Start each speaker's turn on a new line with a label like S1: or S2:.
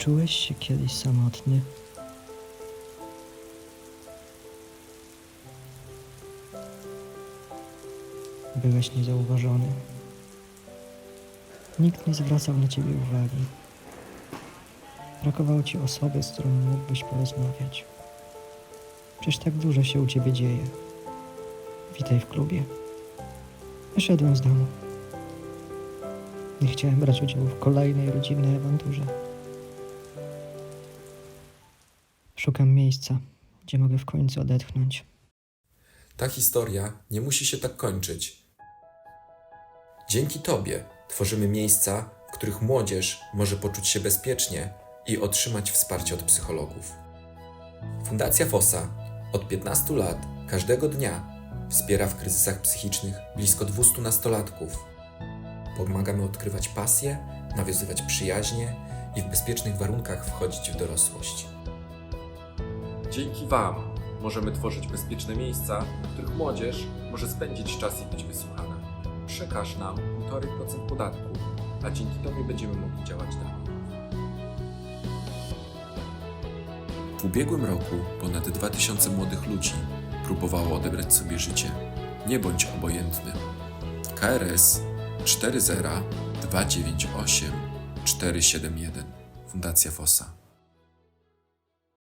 S1: Czułeś się kiedyś samotny? Byłeś niezauważony. Nikt nie zwracał na ciebie uwagi. Brakowało ci osoby, z którą mógłbyś porozmawiać. Przecież tak dużo się u ciebie dzieje. Witaj w klubie. Wyszedłem z domu. Nie chciałem brać udziału w kolejnej rodzinnej awanturze. Szukam miejsca, gdzie mogę w końcu odetchnąć.
S2: Ta historia nie musi się tak kończyć. Dzięki Tobie tworzymy miejsca, w których młodzież może poczuć się bezpiecznie i otrzymać wsparcie od psychologów. Fundacja FOSA od 15 lat każdego dnia wspiera w kryzysach psychicznych blisko 200 nastolatków. Pomagamy odkrywać pasje, nawiązywać przyjaźnie i w bezpiecznych warunkach wchodzić w dorosłość. Dzięki Wam możemy tworzyć bezpieczne miejsca, w których młodzież może spędzić czas i być wysłuchana. Przekaż nam 1,5% podatku, a dzięki Tobie będziemy mogli działać dalej. W ubiegłym roku ponad 2000 młodych ludzi próbowało odebrać sobie życie. Nie bądź obojętny. KRS 40 298 471 Fundacja FOSA